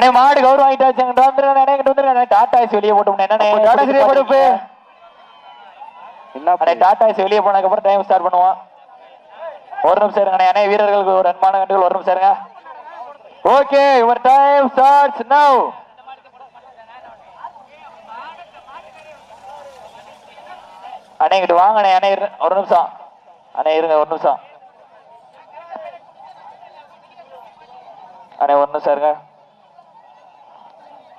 அண்ணே மாடு கௌரவம் ஆயிட்டாச்சு அங்கிட்டு வந்துருங்க இங்கிட்டு வந்துருங்க டாடா ஏசி வெளியே போட்டு என்னண்ணே டாடா. என்ன அண்ணே டாடா ஏசி வெளியே போனதுக்கு அப்புறம் டைம் ஸ்டார்ட் பண்ணுவோம். ஒரு நிமிஷம் இருங்க அண்ணே. அண்ணே வீரர்களுக்கு ஒரு அன்பான கண்டுகள் ஒரு நிமிஷம் இருங்க. Okay your time starts now அண்ணே இங்கிட்டு வாங்க அண்ணே அண்ணே ஒரு நிமிஷம். அண்ணே இருங்க ஒரு நிமிஷம். அண்ணே ஒரு நிமிஷம் இருங்க ஓகே உன் டைம் ஸ்டார்ட் நவ தற்சமயத்திலே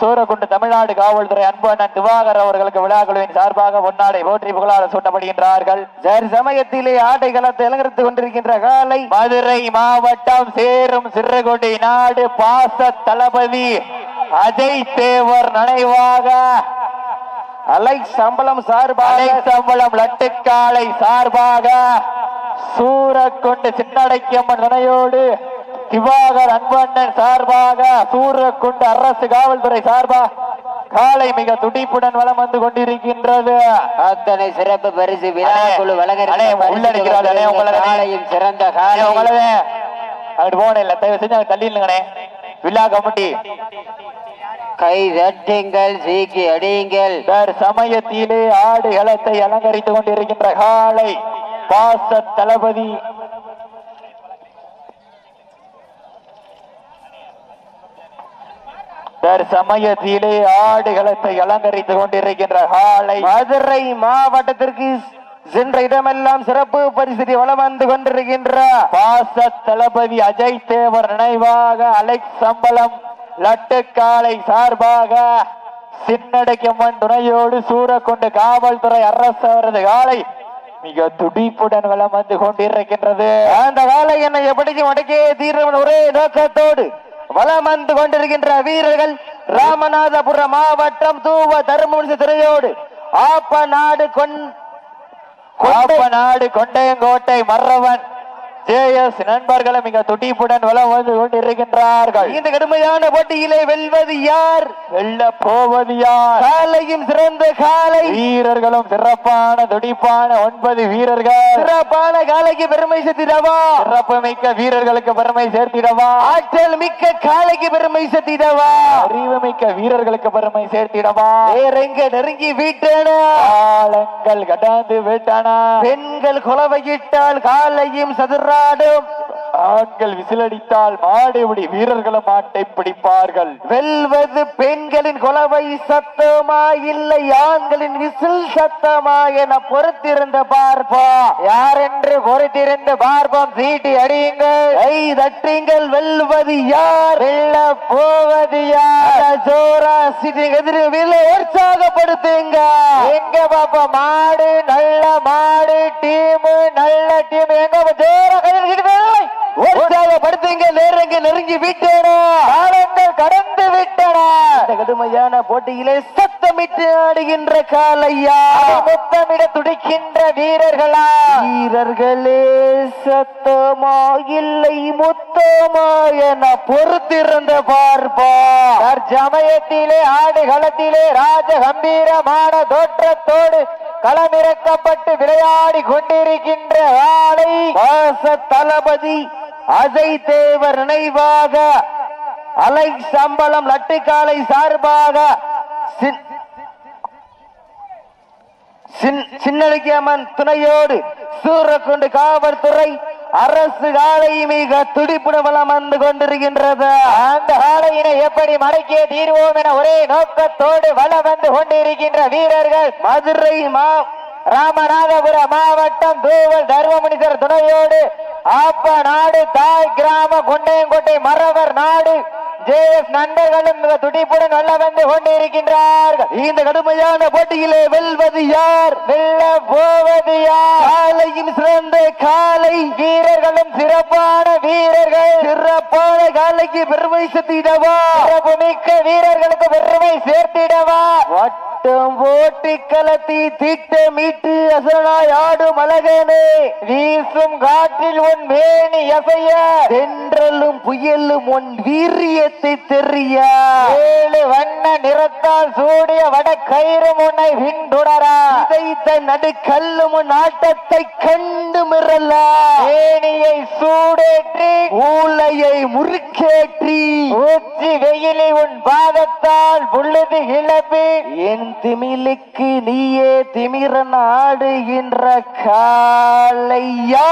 சூரக்குண்டு தமிழ்நாடு காவல்துறை அன்பு அண்ணன் திவாகர் அவர்களுக்கு விழாக்குழுவின் சார்பாக பொன்னாடை போற்றி புகழாரம் சூட்டப்படுகின்றார்கள். தற்சமயத்திலே ஆட்டை களத்தை அலங்கரித்துக் கொண்டிருக்கின்ற காலை. மதுரை மாவட்டம் சேரும் சிறுகுடி நாடு பாச தளபதி அஜய் தேவர் நினைவாக. அலை சம்பளம் சார்பாக. அலைசம்பளம் லட்டுக்காலை சார்பாக. சூரக்குண்டு சின்னடைக்கம்மன் துணையோடு திவாகர் அன்பண்ணன் சார்பாக சூரக்குண்டு அரசு காவல்துறை சார்பாக காலை மிக துடிப்புடன் வலம் வந்து கொண்டிருக்கின்றது. அத்தனை சிறப்பு பரிசு விழா குழு. காலையும் சிறந்த காலை. உங்களது அங்கிட்டு போகணும் இல்ல தயவு செஞ்சு தள்ளி இல்லைங்கண்ணே விழா கமிட்டி. கை தட்டுங்கள் சீக்கி அடியுங்கள். சமயத்திலே ஆடு களத்தை அலங்கரித்துக் கொண்டிருக்கின்ற காலை. பாச தளபதி. வேறு சமயத்திலே ஆடு களத்தை அலங்கரித்துக் கொண்டிருக்கின்ற காலை. மதுரை மாவட்டத்திற்கு சென்ற இடமெல்லாம் சிறப்பு பரிசு வளம் வந்து கொண்டிருக்கின்ற பாச தளபதி அஜய் தேவர் நினைவாக அலெக்ஸ் சம்பளம் லட்டுக்காலை சார்பாக சின்னடைக்கம்மன் துணையோடு சூரக்குண்டு காவல்துறை அரசு அவரது காலை மிக துடிப்புடன் வலம் வந்து கொண்டிருக்கின்றது. அந்த காலை என்னை எப்படியும் அடக்கே தீர்வு ஒரே நோக்கத்தோடு வலம் வந்து கொண்டிருக்கின்ற வீரர்கள் ராமநாதபுரம் மாவட்டம் தூவ தருமபுரி துறையோடு ஆப்ப நாடு கொண் நாடு கொண்டையங்கோட்டை மறவன். ஜேஎஸ் நண்பர்களும் மிக துடிப்புடன் வலம் வந்து கொண்டிருக்கின்றார்கள். இந்த கடுமையான போட்டியிலே வெல்வது யார்? வெல்ல போவது யார்? காலையும் சிறந்த காலை. வீரர்களும் சிறப்பான துடிப்பான ஒன்பது வீரர்கள். சிறப்பான காலைக்கு பெருமை சேர்த்திடவா? சிறப்பு மிக்க வீரர்களுக்கு பெருமை சேர்த்திடவா? ஆற்றல் மிக்க காலைக்கு பெருமை சேர்த்திடவா? அறிவு மிக்க வீரர்களுக்கு பெருமை சேர்த்திடவா? வேறெங்க நெருங்கி விட்டன? காலங்கள் கடந்து விட்டன. பெண்கள் குலவையிட்டால் காலையும் சதுராடும் ஆண்கள் விசிலடித்தால் மாடுபிடி வீரர்களும் ஆட்டை பிடிப்பார்கள். வெல்வது பெண்களின் குலவை சத்தமா இல்லை ஆண்களின் விசில் சத்தமா என பொறுத்திருந்த பார்ப்பா யார் என்று பொறுத்திருந்த பார்ப்போம்? சீட்டி அடியுங்கள். ஐ தட்டுங்கள். வெல்வது யார்? வெல்ல போவது யார்? ஜோரா சிட்டி எதிரில் உற்சாகப்படுத்துங்க எங்க பாப்பா? மாடு நல்ல மாடு டீம் நல்ல டீம். எங்க ஜோரா கையில் உற்சாகப்படுத்துங்க நேரங்க நெருங்கி விட்டன? காலங்கள் கடந்து விட்டன? கடுமையான போட்டியிலே சத்தமிட்டு ஆடுகின்ற காலையா? முத்தமிட துடிக்கின்ற வீரர்களா? வீரர்களே சத்தமா இல்லை முத்தமா என பொறுத்திருந்த பார்ப்பா. தற்சமயத்திலே ஆடு களத்திலே ராஜ கம்பீரமான தோற்றத்தோடு களமிறக்கப்பட்டு விளையாடி கொண்டிருக்கின்ற ஆளை வாச தளபதி அஜய் தேவர் நினைவாக அலை சம்பளம் லட்டுக்காலை சார்பாக சின்- துணையோடு சூரக்குண்டு காவல்துறை அரசு ஆலை மிக துடிப்புடன் வந்து கொண்டிருக்கின்றது. அந்த ஆலையினை எப்படி மடக்கிய தீர்வோம் என ஒரே நோக்கத்தோடு வலம் வந்து கொண்டிருக்கின்ற வீரர்கள் மதுரை மா ராமநாதபுரம் மாவட்டம் தூவல் தர்மமுனிசர் துணையோடு ஆப்ப நாடு தாய் கிராம கொண்டையங்கோட்டை மறவர் நாடு. ஜேஎஸ் நண்பர்களும் மிக துடிப்புடன் வெல்ல வந்து கொண்டிருக்கின்றார்கள். இந்த கடுமையான போட்டியிலே வெல்வது யார்? வெல்ல போவது யார்? காலையும் சிறந்த காலை வீரர்களும் சிறப்பான வீரர்கள். சிறப்பான காலைக்கு பெருமை சேர்த்திடவா? சிறப்பு மிக்க வீரர்களுக்கு பெருமை சேர்த்திடவா? வட்டம் ஓட்டி கலத்தி திட்டமிட்டு அசனாய் ஆடு மலகனே வீசும் காற்றில் உன் மேனி எசைய தென்றலும் புயலும் உன் வீரியத்தை தெரிய? ஏழு வண்ண நிறத்தால் சூடிய வட கயிறு முனை பின்தொடரா இதைத்த நடுக்கல்லும் உன் ஆட்டத்தை கண்டு மிரல்ல ஏனியை சூடேற்றி ஊலையை முறுக்கேற்றி ஊற்றி வெயிலை உன் பாதத்தால் புள்ளது இழப்பு என் திமிலுக்கு நீயே திமிரன் ஆடுகின்ற காளையா?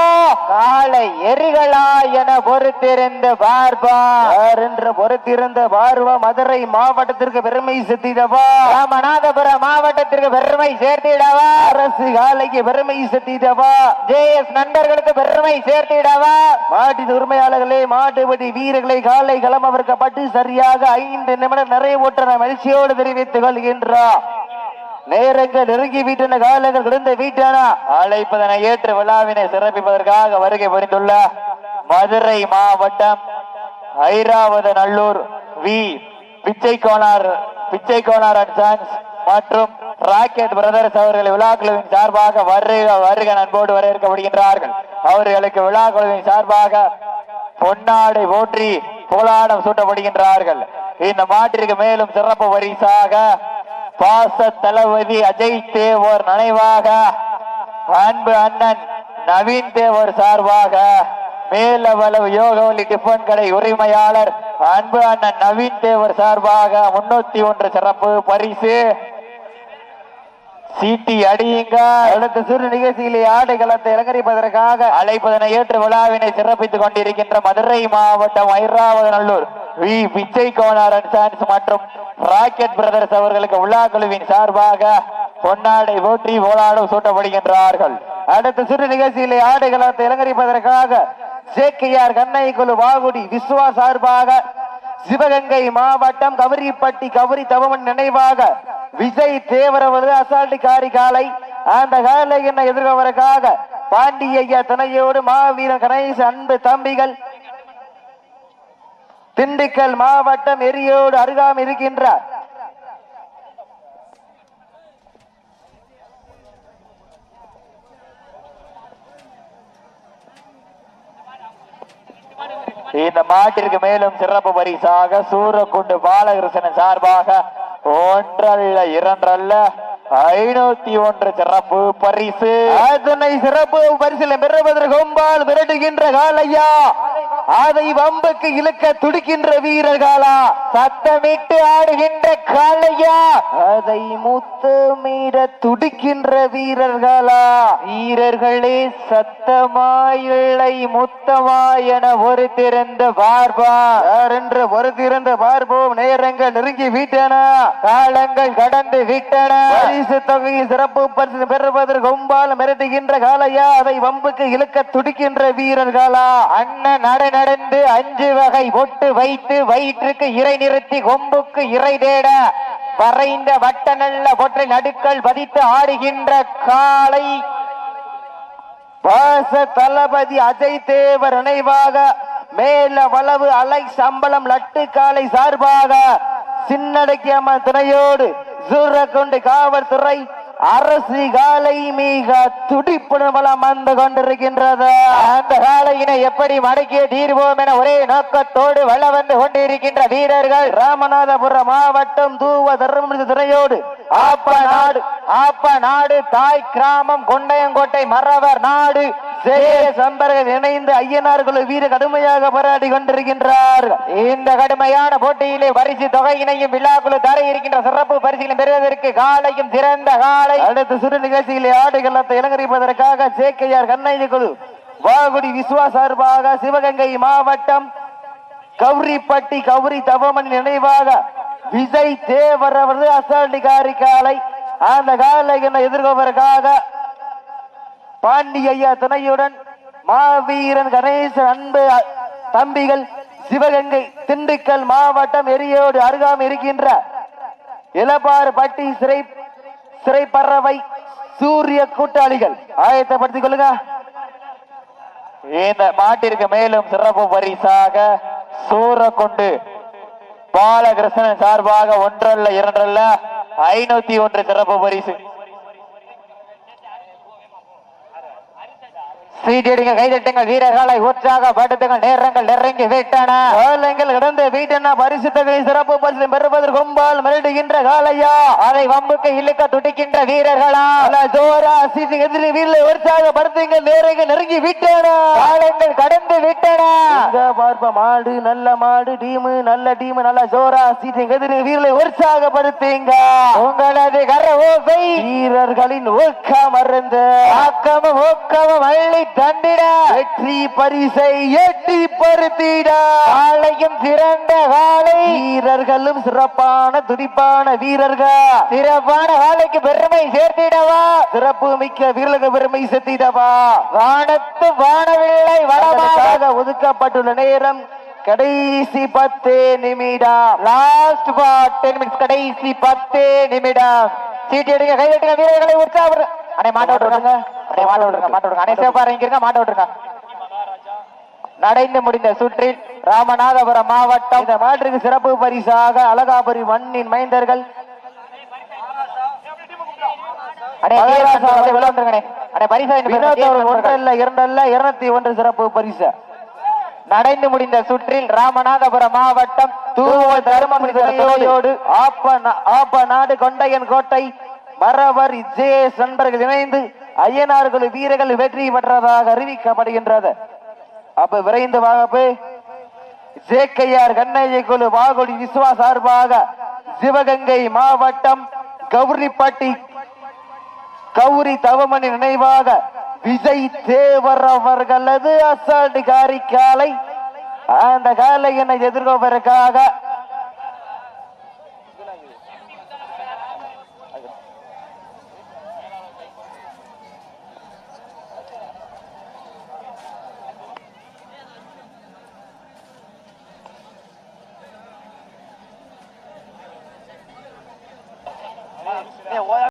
காலை எரிகளா என பொறுத்திருந்து பார்பா என்று பொறுத்திருந்த பார்வா மதுரை மாவட்டத்திற்கு பெருமை செத்திடவா? ராமநாதபுரம் மாவட்டத்திற்கு பெருமை சேர்த்திடவா? அரசு காலைக்கு பெருமை செத்திடவா? ஜே எஸ் நண்பர்களுக்கு பெருமை சேர்த்திடவா? மாட்டின் உரிமையாளர்களே மாட்டுபடி வீரர்களை காலை களமவர்க்கப்பட்டு சரியாக ஐந்து நிமிடம் நிறைவுற்ற மகிழ்ச்சியோடு தெரிவித்துக் கொள்கின்றார். நேரங்கள் நெருங்கி வீட்டின காலங்கள் கிடந்த வீட்டானா. அழைப்பதனை ஏற்று விழாவினை சிறப்பிப்பதற்காக வருகை புரிந்துள்ள மதுரை மாவட்டம் Airavata Nallur V Pichai Konar Pichai Konar and sons மற்றும் ராக்கெட் பிரதர்ஸ் அவர்கள் விழாக்குழுவின் சார்பாக வருக வருக நண்போடு வரவேற்கப்படுகின்றார்கள். அவர்களுக்கு விழாக்குழுவின் சார்பாக பொன்னாடை போற்றி புலாடம் சூட்டப்படுகின்றார்கள். இந்த மாட்டிற்கு மேலும் சிறப்பு பரிசாக பாச தளபதி அஜய் தேவர் நினைவாக அன்பு அண்ணன் நவீன் தேவர் சார்பாக மேலவளவு யோகவலி டிஃபன் கடை உரிமையாளர் அன்பு அண்ணன் நவீன் தேவர் சார்பாக முன்னூத்தி ஒன்று சிறப்பு பரிசு. சீட்டி அடியுங்க. அடுத்த சிறு நிகழ்ச்சியிலே ஆடை கலந்து அலங்கரிப்பதற்காக அழைப்பதனை ஏற்று விழாவினை சிறப்பித்துக் கொண்டிருக்கின்ற மதுரை மாவட்டம் ஐராவதநல்லூர் வி. பிச்சை கோனார் சான்ஸ் மற்றும் ராக்கெட் பிரதர்ஸ் அவர்களுக்கு விழா குழுவின் சார்பாக பொன்னாடை போற்றி போலாடும் சூட்டப்படுகின்றார்கள். அடுத்த சிறு நிகழ்ச்சியிலே ஆடை கலந்து இலங்கரிப்பதற்காக சேக்கையார் கண்ணை குழு வாகுடி விஸ்வா சார்பாக சிவகங்கை மாவட்டம் கவரிப்பட்டி கவரி தவமன் நினைவாக விஜய் தேவரவது அசால்டி காரி காலை அந்த காலை என்ன எதிர்கவருக்காக பாண்டியய்யா துணையோடு மாவீரன் கணேச அன்பு தம்பிகள் திண்டுக்கல் மாவட்டம் எரியோடு அருகாம் இருக்கின்றார். இந்த மாட்டிற்கு மேலும் சிறப்பு பரிசாக சூரக்குண்டு பாலகிருஷ்ணன் சார்பாக ஒன்றல்ல இரண்டல்ல ஐநூத்தி ஒன்று சிறப்பு பரிசு. அதனை சிறப்பு பரிசில் பெறுவதற்கு கொம்பால் விரட்டுகின்ற காலையா? அதை வம்புக்கு இழுக்க துடிக்கின்ற வீரர்களா? சத்தமிட்டு ஆடுகின்ற காளையா? அதை முத்தமிட துடிக்கின்ற வீரர்களா? வீரர்களே சத்தமாயில்லை முத்தமாய் என திறந்த பார்பா. என்ற ஒரு திறந்த பார்ப்போம் நேரங்கள் நெருங்கி விட்டன. காலங்கள் கடந்து விட்டன. பரிசு தொகையை சிறப்பு பரிசு பெறுவதற்கு கொம்பால் மிரட்டுகின்ற காலையா அதை வம்புக்கு இழுக்க துடிக்கின்ற வீரர்களா? அண்ணன் நட நடந்து அஞ்சு வகை பொட்டு வைத்து வயிற்றுக்கு இறை நிறுத்தி கொம்புக்கு இறை தேட வரைந்த வட்ட நல்ல ஒற்றை நடுக்கள் பதித்து ஆடுகின்ற காளை. பாச தளபதி அஜய் தேவர் நினைவாக மேல வளவு அலை சம்பளம் லட்டு காலை சார்பாக சின்னடக்கி அம்மன் துணையோடு சூரக்குண்டு காவல்துறை அரசு காலை மிக துடிப்புடன் வளம் வந்து கொண்டிருக்கின்றது. அந்த காலையினை எப்படி மடக்கிய தீர்வோம் என ஒரே நோக்கத்தோடு வள வந்து கொண்டிருக்கின்ற வீரர்கள் ராமநாதபுரம் மாவட்டம் தூவ தர்மபுரி துறையோடு ஆப்ப நாடு ஆப்ப நாடு தாய் கிராமம் கொண்டையங்கோட்டை மறவர் நாடு சேய இணைந்து ஐயனார் வீர கடுமையாக போராடி கொண்டிருக்கின்றார். இந்த கடுமையான போட்டியிலே பரிசு தொகையினையும் விழாக்குழு தர இருக்கின்ற சிறப்பு பரிசுகளை பெறுவதற்கு காலையும் சிறந்த காலை. அடுத்த சிறு நிகழ்ச்சியிலே ஆடுகளத்தை இலங்கரிப்பதற்காக சேக்கையார் கண்ணைய குழு வாகுடி விஸ்வா சார்பாக சிவகங்கை மாவட்டம் கௌரிப்பட்டி கௌரி தவமணி நினைவாக விஜய் தேவர் அவரது அசாண்டிகாரி காலை. அந்த காலை என்ன எதிர்கொள்வதற்காக பாண்டி ஐயா துணையுடன் மாவீரன் கணேசன் அன்பு தம்பிகள் சிவகங்கை திண்டுக்கல் மாவட்டம் எரியோடு அருகாமல் இருக்கின்ற இளப்பாறு பட்டி சிறை சிறைப்பறவை சூரிய கூட்டாளிகள். ஆயத்தப்படுத்திக் கொள்ளுங்க. இந்த மாட்டிற்கு மேலும் சிறப்பு பரிசாக சூரக்கொண்டு பாலகிருஷ்ணன் சார்பாக ஒன்றல்ல இரண்டல்ல ஐநூத்தி ஒன்று சிறப்பு பரிசு. சீட்டடிங்க கைதட்டுங்கள். வீரர்களை உற்சாகப்படுத்துங்கள் நேரங்கள் நெருங்கி விட்டன. காலங்கள் கடந்த வீட்டன பரிசு சிறப்பு பரிசு பெறுவதற்கு கும்பால் மிரட்டுகின்ற காலையா அதை வம்புக்கு இழுக்க துடிக்கின்ற வீரர்களா? அல்ல ஜோரா சீட்டு எதிரி வீரர்களை உற்சாகப்படுத்துங்க நேரங்கள் நெருங்கி விட்டன. காலங்கள் கடந்து விட்டன. பார்ப்ப மாடு நல்ல மாடு டீமு நல்ல டீமு நல்ல ஜோரா சீட்டு எதிரி வீரர்களை உற்சாகப்படுத்துங்க. உங்களது கர ஓசை வீரர்களின் ஊக்கம் அருந்து. ஆக்கமும் ஊக்கமும் அள்ளி தந்திட வெற்றி பரிசை எட்டி பருத்திட காலையும் சிறந்த காலை வீரர்களும் சிறப்பான துடிப்பான வீரர்கள். சிறப்பான காலைக்கு பெருமை சேர்த்திடவா? சிறப்பு மிக்க வீரர்களுக்கு பெருமை சேர்த்திடவா? வானத்து வானவில்லை வளமாக. ஒதுக்கப்பட்டுள்ள நேரம் கடைசி பத்து நிமிடம். லாஸ்ட் டென் மினிட்ஸ் கடைசி பத்து நிமிடம். சீட்டு எடுங்க கை எடுங்க வீரர்களை உற்சாக அடே மாட்ட அடே மாட்ட விட்டுருங்க மாட்ட விட்டுருங்க. அடே சேப்பா இறங்கிருங்க மாட்ட விட்டுருங்க நடந்து முடிந்த சுற்றில் ராமநாதபுரம் மாவட்டம் இந்த மாற்றுக்கு சிறப்பு பரிசாக அழகாபுரி மண்ணின் மைந்தர்கள். சிறப்பு பரிசு. நடந்து முடிந்த சுற்றில் ராமநாதபுரம் மாவட்டம் தூவல் தருமபுரியோடு ஆப்ப நாடு கொண்டையன் கோட்டை மரவர் ஜேஎஸ் நண்பர்கள் இணைந்து ஐயனார்கள் வீரர்கள் வெற்றி பெற்றதாக அறிவிக்கப்படுகின்றது. அப்ப விரைந்து வாகப்பு ஜேக்கையார் கண்ணையை குழு வாகுடி விஸ்வா சார்பாக சிவகங்கை மாவட்டம் கௌரிப்பட்டி கௌரி தவமணி நினைவாக விஜய் தேவர் அவர்களது அசால்ட் காரிக்காலை அந்த என்னை எதிர்கொள்வதற்காக